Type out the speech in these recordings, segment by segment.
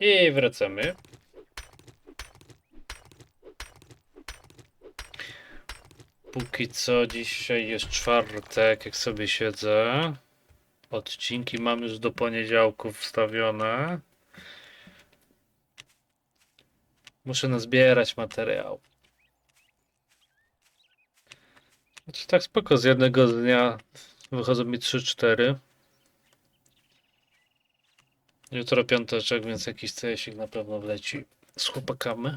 I wracamy. Póki co dzisiaj jest czwartek, jak sobie siedzę. Odcinki mam już do poniedziałku wstawione. Muszę nazbierać materiał. Znaczy tak spoko, z jednego dnia wychodzą mi 3-4. Jutro piąteczek, więc jakiś CS na pewno wleci z chłopakami.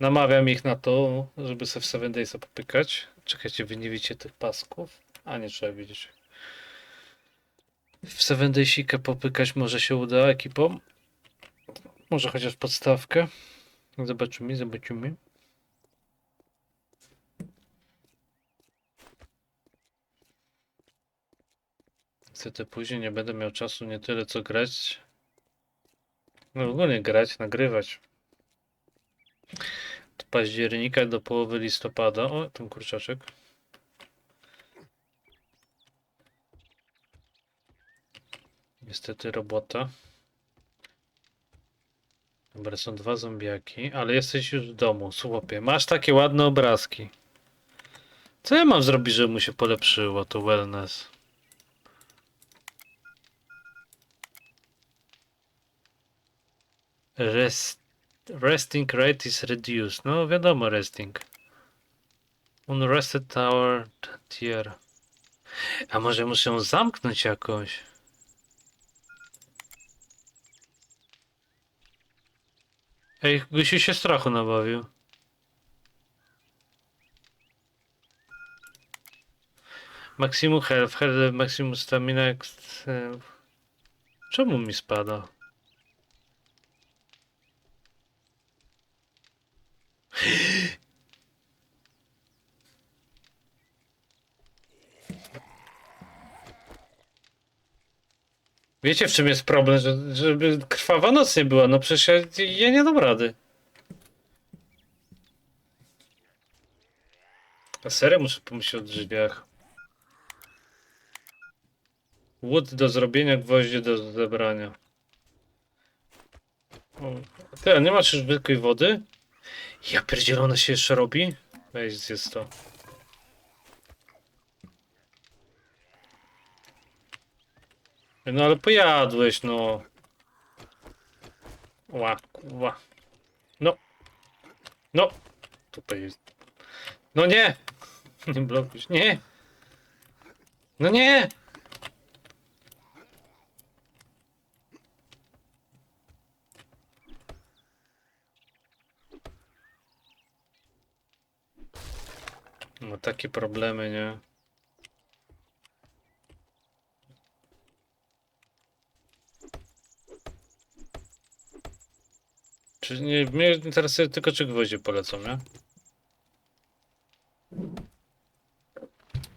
Namawiam ich na to, żeby se w 7 Daysa popykać. Czekajcie, wy nie widzicie tych pasków? A nie trzeba widzieć. W 7 Daysika popykać może się uda ekipom. Może chociaż podstawkę. Zobaczymy, zobaczymy. Niestety później nie będę miał czasu nie tyle co grać. No ogólnie grać, nagrywać. Od października do połowy listopada. O, ten kurczaczek. Niestety robota. Dobra, są dwa zombiaki, ale jesteś już w domu, chłopie. Masz takie ładne obrazki. Co ja mam zrobić, żeby mu się polepszyło to wellness? Rest, resting rate is reduced. No wiadomo, resting. Unrested tower tier. A może muszę ją zamknąć jakoś? Ej, Gusiu się strachu nabawił. Maximum health, health, maximum stamina. e, Czemu mi spada? Wiecie w czym jest problem, że, żeby krwawa noc nie była? No przecież ja, ja nie dam rady. A serio muszę pomyśleć o drzwiach. Łód do zrobienia, gwoździe do zebrania. Ty, a nie masz już zwykłej wody? Ja pierdzielona się jeszcze robi? Weź zjedz to. No ale pojadłeś, no. Ła, ła. No. No. Tutaj jest. No nie! Nie blokuj. Nie! No nie! No takie problemy, nie? Czy nie, mnie interesuje tylko czy gwoździe polecą, nie?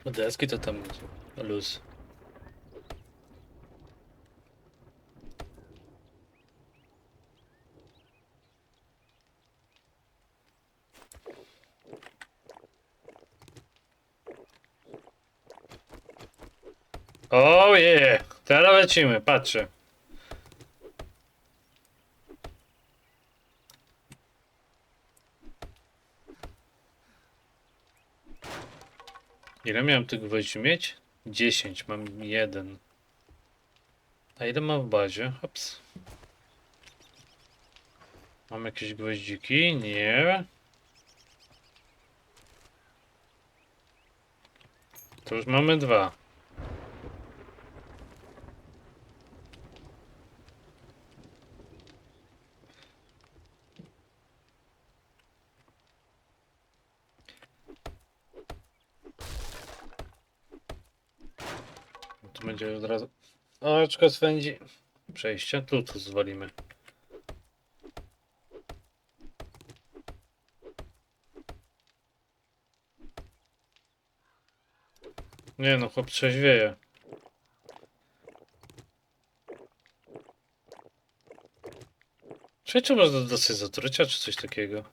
No deski to tam luz. O je! Teraz lecimy, patrzę. Ile miałem tych gwoździ mieć? 10, mam jeden. A ile mam w bazie? Hops. Mam jakieś gwoździki? Nie. To już mamy dwa. Tu będzie od razu. Oczko swędzi. Przejście. Tu, tu zwalimy. Nie no, chłop trzeźwieje. Czy można dosyć zatrucia, czy coś takiego?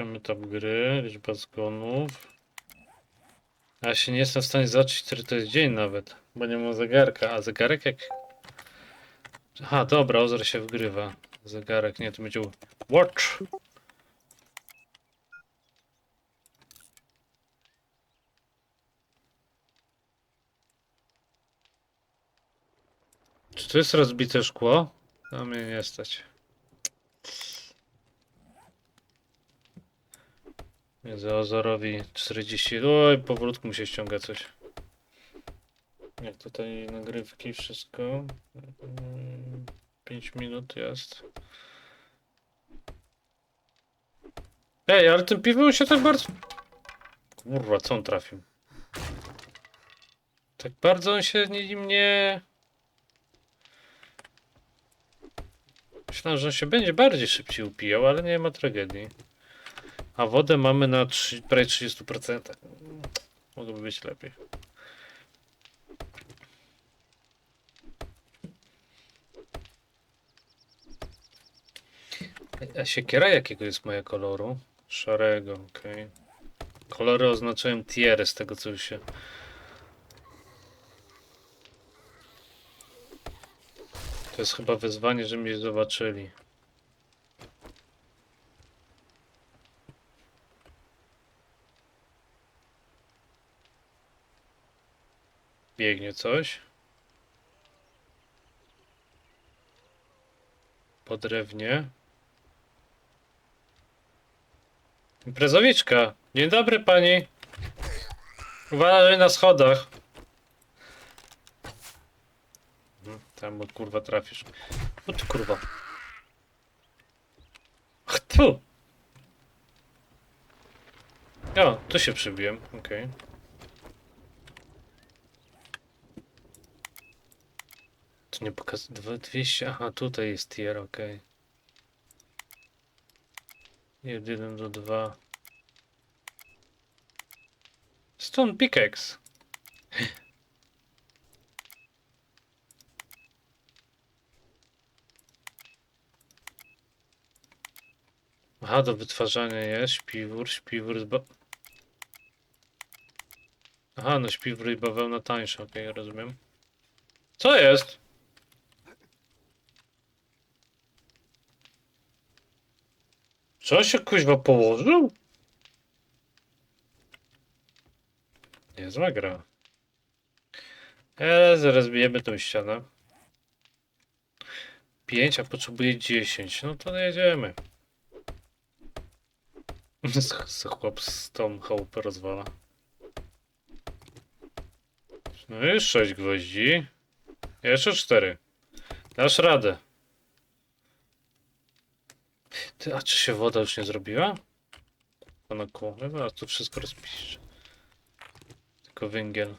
Poziom etap gry, liczba zgonów. Ja się nie jestem w stanie zobaczyć, który to jest dzień nawet, bo nie mam zegarka. A zegarek jak... Aha, dobra, Ozor się wgrywa. Zegarek, nie, to będzie watch. Czy to jest rozbite szkło? No mnie nie stać. Między Ozorowi 40. Oj, powolutku mu się ściąga coś. Jak tutaj nagrywki, wszystko. 5 minut jest. Ej, ale tym piwem się tak bardzo. Kurwa, co on trafił? Tak bardzo on się nie. nie... Myślałem, że on się będzie bardziej szybciej upijał, ale nie ma tragedii. A wodę mamy na 3, prawie 30%. Mogłoby być lepiej. A siekiera jakiego jest moja koloru? Szarego, okej. Kolory oznaczają tiery z tego co się... To jest chyba wyzwanie, że mnie zobaczyli. Biegnie coś. Po drewnie. Imprezowiczka. Dzień dobry pani. Uważaj na schodach. Mhm, Tam kurwa trafisz. O ty kurwa. Ach tu. O, tu się przybiłem, okej. Tu nie pokazuje. 200. Aha, tutaj jest tier, okej. 1 do 2. Stone pickaxe. Aha, do wytwarzania jest śpiwór, śpiwór z ba... Aha, no śpiwór i bawełna tańsza, okej, rozumiem. Co jest? Czy się kuźwa położył? Niezła gra. Eee, zaraz bijemy tą ścianę. 5, a potrzebuję 10. No to jedziemy. Chłop z tą chałupę rozwala. No już 6 gwoździ. Jeszcze 4. Dasz radę. Ty, a czy się woda już nie zrobiła? Ona koło. Dobra, tu wszystko rozpisz. Tylko węgiel.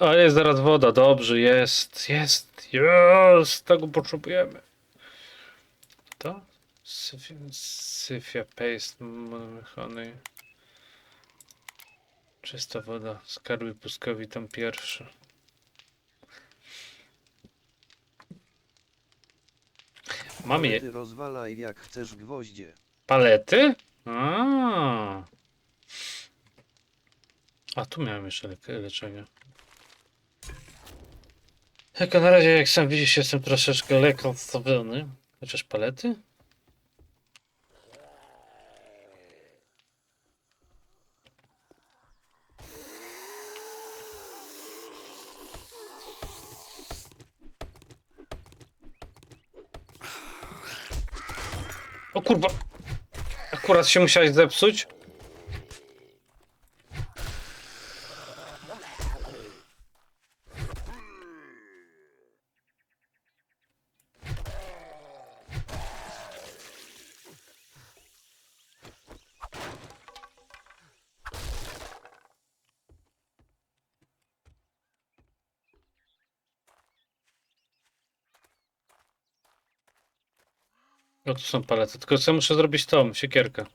A jest zaraz woda, dobrze, jest, jest, jest, tego potrzebujemy. To? Syfia, syfia paste, mechany. Czysta woda, skarby puskowi tam pierwszy. Mamy je. Ty rozwalaj jak chcesz gwoździe. Palety? A. A tu miałem jeszcze le leczenie. Tylko na razie, jak sam widzisz, jestem troszeczkę lekko odstawiony. Chociaż palety? O kurwa! Akurat się musiałeś zepsuć. No tu są palety, tylko co muszę zrobić tą, siekierkę.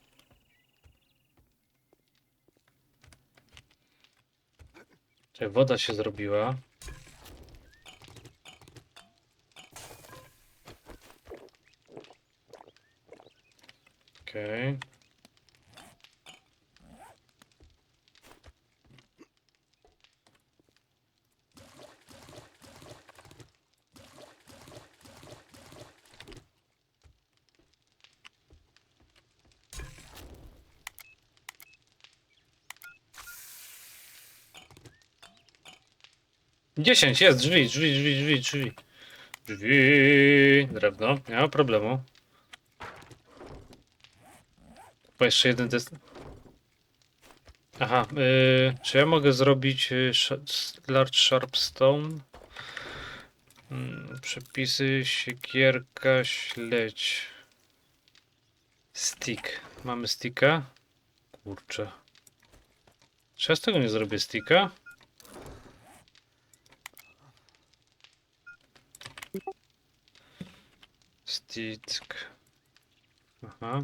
Czekaj, woda się zrobiła. Okej. Dziesięć, jest, drzwi, drzwi, drzwi, drzwi, drzwi. Drzwi, drewno, nie ma problemu. Bo jeszcze jeden test. Aha, y, czy ja mogę zrobić y, Large Sharp Stone? Mm, przepisy, siekierka, śledź. Stick. Mamy sticka? Kurczę. Czy ja z tego nie zrobię sticka? Stick. Aha.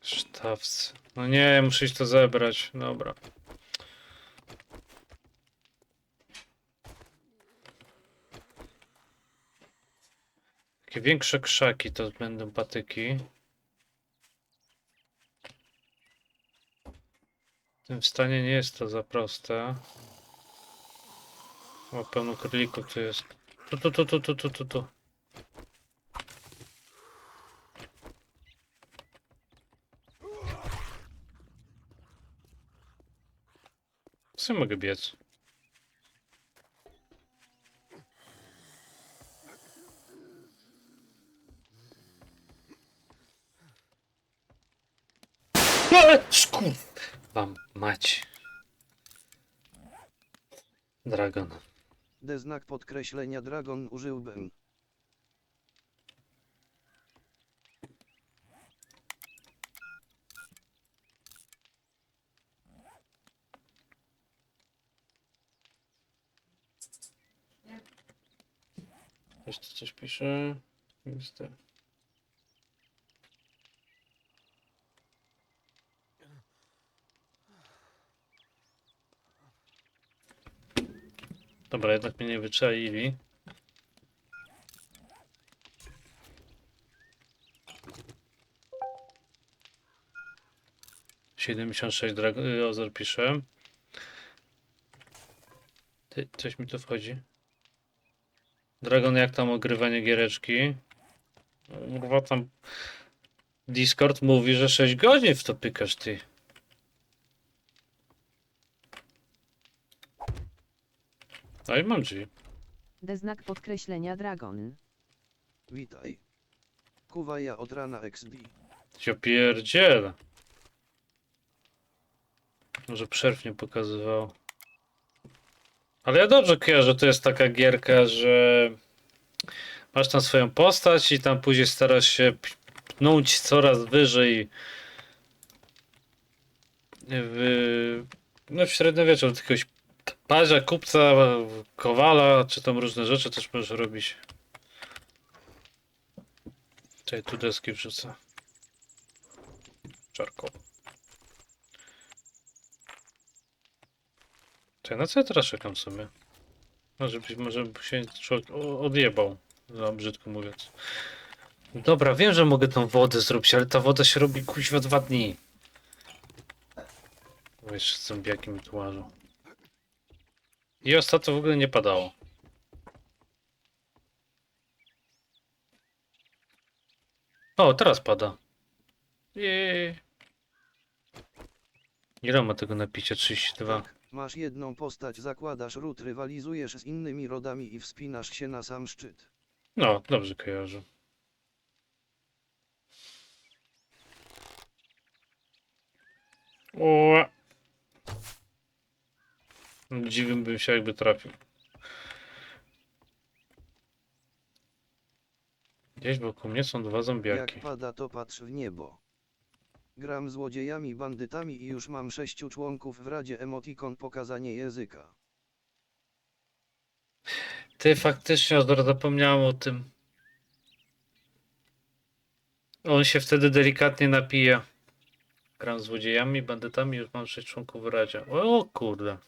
Sztawc. No nie, muszę iść to zebrać. Dobra. Takie większe krzaki to będą patyki. Tym stanie nie jest to za proste. O, pełno królików tu jest. Tu, tu, tu, tu, tu, tu, tu, tu. Co mogę biec? Ale skur... Wam mać. Dragon. D znak podkreślenia dragon użyłbym. Tu coś pisze. Jest Dobra, jednak mnie nie wyczaili. Siedemdziesiąt sześć Ozor pisze. Ty, coś mi tu wchodzi. Dragon, jak tam ogrywanie giereczki? Kurwa tam Discord mówi, że 6 godzin w to pykasz ty. I mam drzwi. D znak podkreślenia dragon. Witaj. Kuwaja od rana XD. Się pierdziel. Może przerw nie pokazywał. Ale ja dobrze kojarzę, to jest taka gierka, że masz tam swoją postać i tam później starasz się pnąć coraz wyżej w, no w średniowieczu od jakiegoś parza, kupca, kowala, czy tam różne rzeczy też możesz robić. Czekaj, tu deski wrzucę. Czarko. Czekaj, na co ja teraz czekam sobie? Może być, może by się człowiek odjebał, no, brzydko mówiąc. Dobra, wiem, że mogę tą wodę zrobić, ale ta woda się robi kuźwa dwa dni. Bo jeszcze zombiaki mi tu łażą. I ostatnio w ogóle nie padało. O, teraz pada. Jej. Ile ma tego napicia? 32. Tak, masz jedną postać, zakładasz ród, rywalizujesz z innymi rodami i wspinasz się na sam szczyt. No, dobrze kojarzę. O. Dziwym się jakby trafił. Gdzieś wokół mnie są dwa zombiaki. Jak pada to patrz w niebo. Gram złodziejami, bandytami i już mam sześciu członków w Radzie Emotikon pokazanie języka. Ty faktycznie Odor, zapomniałem o tym. On się wtedy delikatnie napija. Gram z złodziejami, bandytami, już mam 6 członków w radzie. O kurde.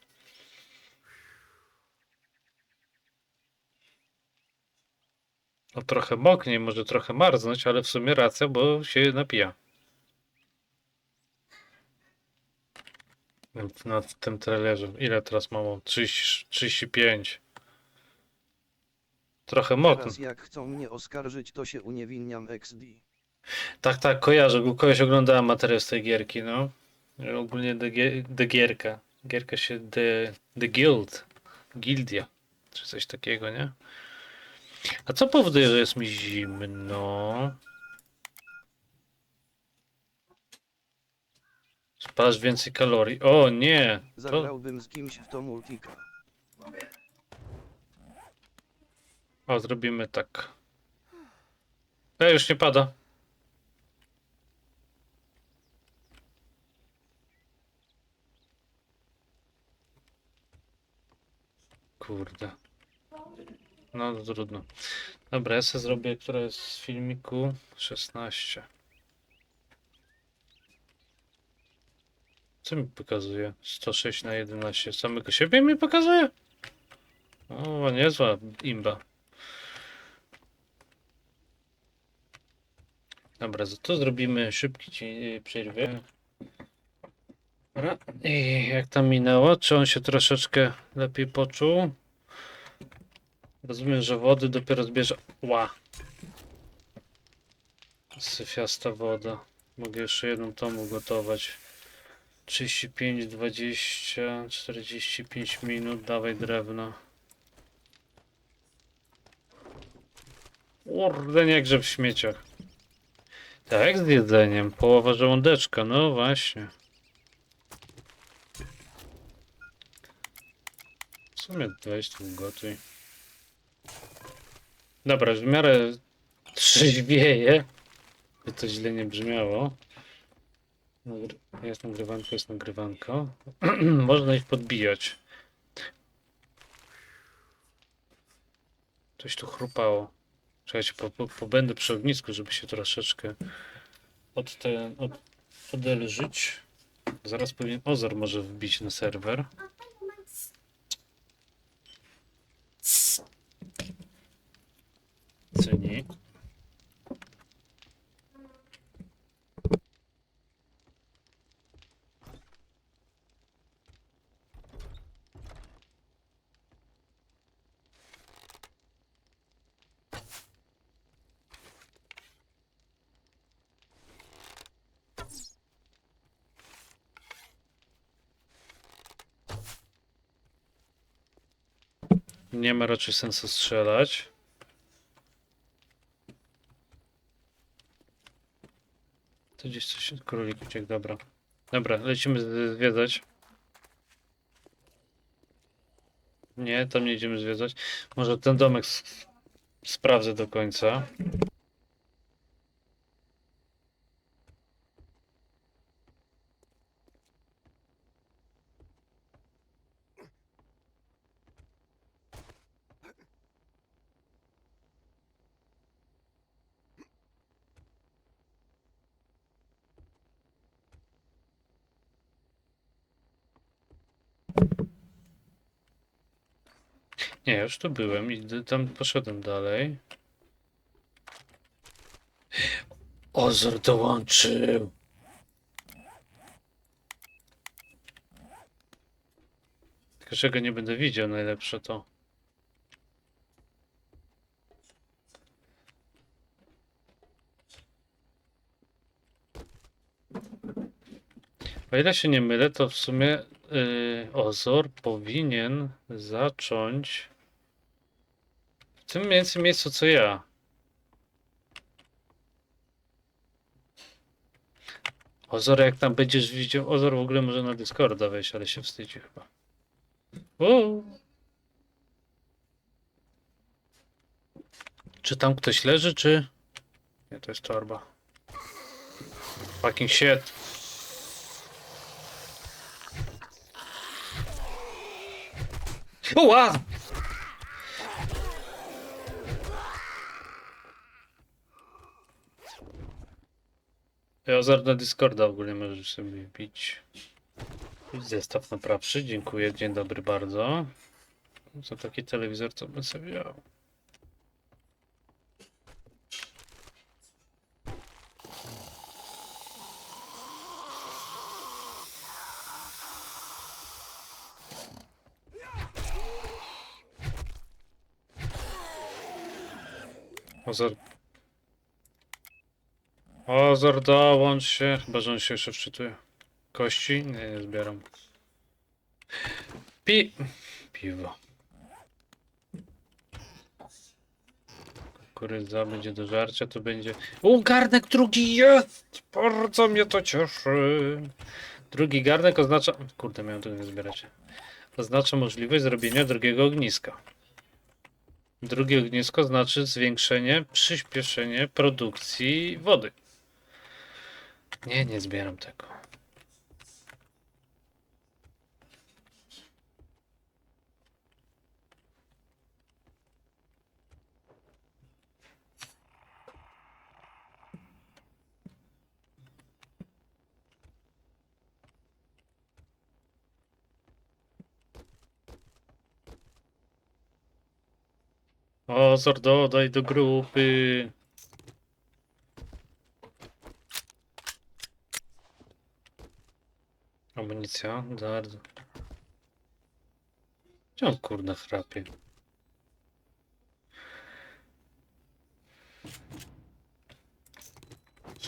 No trochę moknie, może trochę marznąć, ale w sumie racja, bo się napija. Na tym trailerze. Ile teraz mam? 30, 35. Trochę mokno. Teraz jak chcą mnie oskarżyć, to się uniewinniam XD. Tak, tak, kojarzę. U kogoś oglądałem materiał z tej gierki, no. Ogólnie The Gierka. Gierka się The, The Guild. Gildia. Czy coś takiego, nie? A co powoduje, że jest mi zimno? Spalasz więcej kalorii. O nie! To, Zagrałbym z kimś w to multika. o, zrobimy tak. E, już nie pada. Kurde. No to trudno. Dobra, ja sobie zrobię, która jest z filmiku 16. Co mi pokazuje? 106 na 11. Samego siebie mi pokazuje? O, niezła imba. Dobra, za to zrobimy szybki. Dobra. I jak tam minęło? Czy on się troszeczkę lepiej poczuł? Rozumiem, że wody dopiero zbierze. Ła! Syfiasta woda. Mogę jeszcze jedną tą ugotować. 35, 20, 45 minut. Dawaj drewno. Kurde, nie grzeb w śmieciach. Tak, z jedzeniem. Połowa żołądeczka, no właśnie. W sumie weź tu gotuj. Dobra, w miarę trzeźwieje. By to źle nie brzmiało. Jest nagrywanko, jest nagrywanko. Można ich podbijać. Coś tu chrupało. Czekajcie, po, po, pobędę przy ognisku, żeby się troszeczkę od ten, od, odelżyć. Zaraz powinien Ozor może wbić na serwer. Nie ma raczej sensu strzelać. To gdzieś coś królik uciekł, dobra. Dobra, lecimy zwiedzać. Nie, tam nie idziemy zwiedzać. Może ten domek sprawdzę do końca. Nie, już tu byłem i tam poszedłem dalej. Ozor dołączył. Tylko czego nie będę widział, najlepsze to. O ile się nie mylę, to w sumie yy, Ozor powinien zacząć tym więcej miejscu co ja. Ozor, jak tam będziesz widział, Ozor w ogóle może na Discorda wejść, ale się wstydzi chyba. Uuu. Czy tam ktoś leży, czy... Nie, to jest torba. Fucking shit. Uła! Ozar na Discorda ogólnie możesz sobie bić. Zestaw naprawczy, dziękuję, dzień dobry bardzo. Za taki telewizor co bym sobie wziął. Ozar. Ozar, dołącz się. Chyba, że on się jeszcze wczytuje. Kości? Nie, nie zbieram. Pi... Piwo. Kukurydza będzie do żarcia, to będzie... O, garnek drugi jest! Bardzo mnie to cieszy. Drugi garnek oznacza... Kurde, miałem tego nie zbierać. Oznacza możliwość zrobienia drugiego ogniska. Drugie ognisko znaczy zwiększenie, przyspieszenie produkcji wody. Nie, nie zbieram tego. O, Zor, dodaj do grupy. Amunicja, bardzo. Gdzie on kurde chrapie?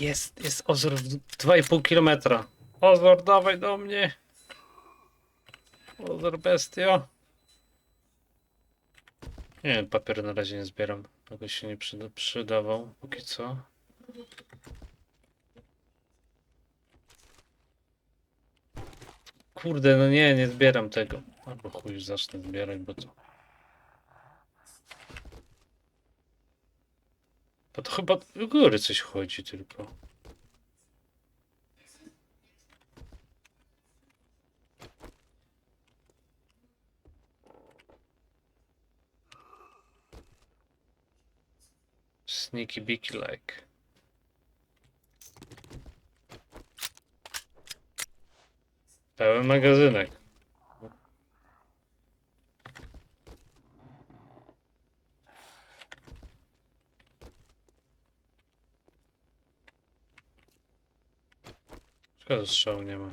Jest, jest Ozor w 2,5 kilometra. Ozor, dawaj do mnie. Ozor, bestio. Nie wiem, papier na razie nie zbieram. Tego się nie przyda przydawał póki co. Kurde, no nie, nie zbieram tego. Albo chuj, zacznę zbierać, bo to... Bo to chyba w góry coś chodzi tylko. Sneaky beaky like. Pełen magazynek. Szkoda, strzału nie ma.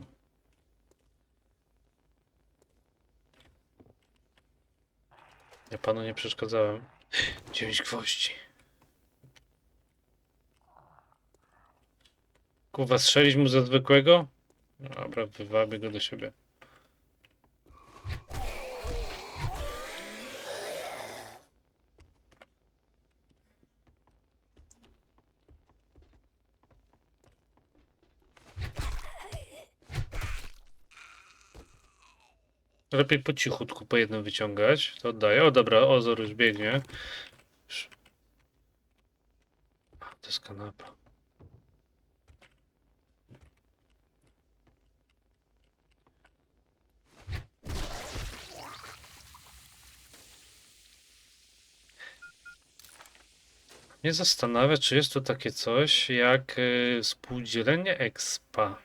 Ja panu nie przeszkadzałem. Dziewięć gwoździ. Kuwa, strzelić mu za zwykłego? Dobra, wywabię go do siebie. Lepiej po cichutku po jednym wyciągać. To oddaję. O dobra, Ozor już biegnie. To jest kanapa. Mnie zastanawia, czy jest tu takie coś jak y, spółdzielenie expa.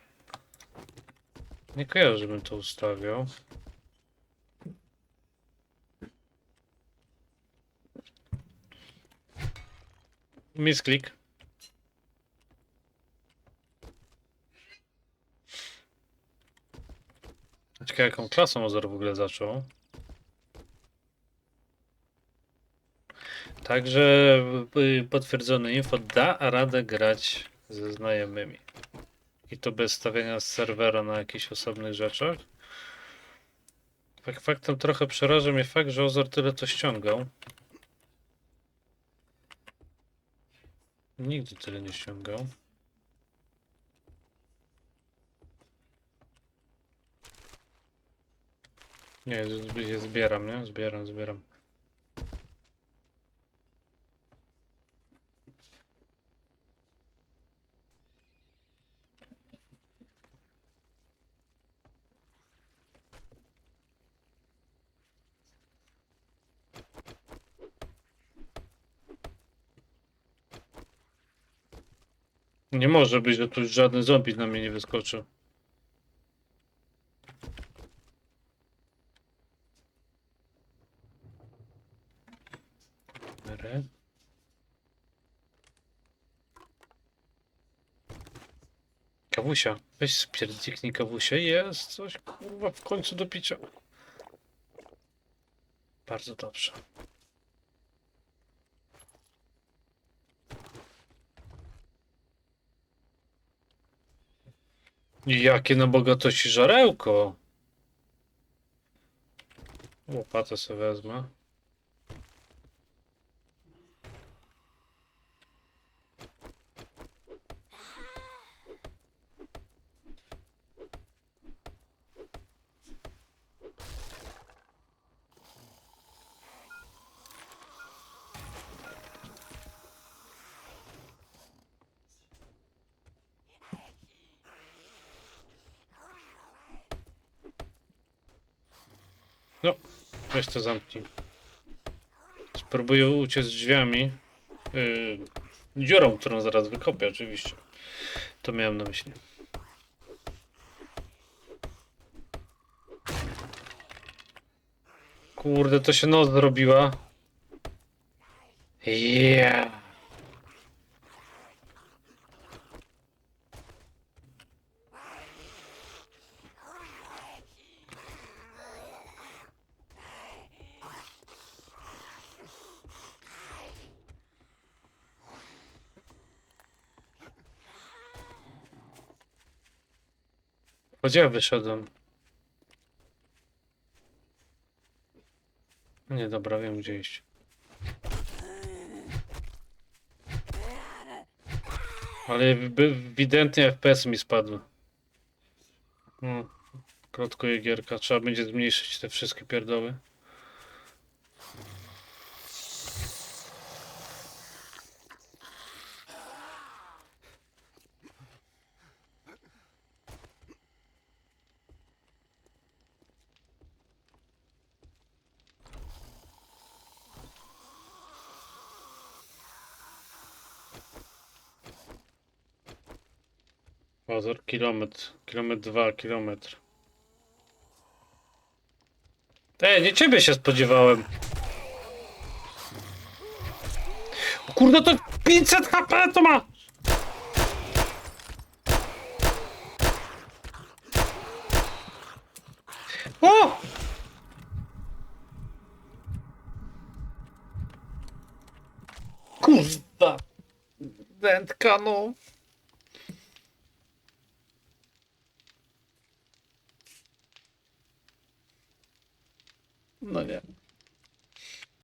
Nie kojarzę, żebym to ustawiał. Misklik. Ciekawe jaką klasą Ozor w ogóle zaczął. Także y, potwierdzone info da radę grać ze znajomymi. I to bez stawiania serwera na jakichś osobnych rzeczach. Fak faktem trochę przeraża mnie fakt, że Ozor tyle to ściągał. Nigdy tyle nie ściągał. Nie, zbieram, nie? Zbieram, zbieram. Nie może być, że tu żaden zombie na mnie nie wyskoczył. Kawusia. Weź spierdiknij kawusie. Jest coś kurwa w końcu do picia. Bardzo dobrze. Jakie na bogatości żarełko. Łopatę sobie wezmę. No, weź zamknij. Spróbuję uciec drzwiami. Yy, dziurą, którą zaraz wykopię, oczywiście. To miałem na myśli. Kurde, to się noc zrobiła. Yeah. Gdzie ja wyszedłem? Nie, dobra, wiem gdzie iść. Ale ewidentnie FPS mi spadły. No, krotkuje gierka. Trzeba będzie zmniejszyć te wszystkie pierdoły. Pozor, kilometr, kilometr dwa, kilometr. Ej, nie ciebie się spodziewałem. O kurde, to 500 HP to ma! O! Kurwa! Dętka, no.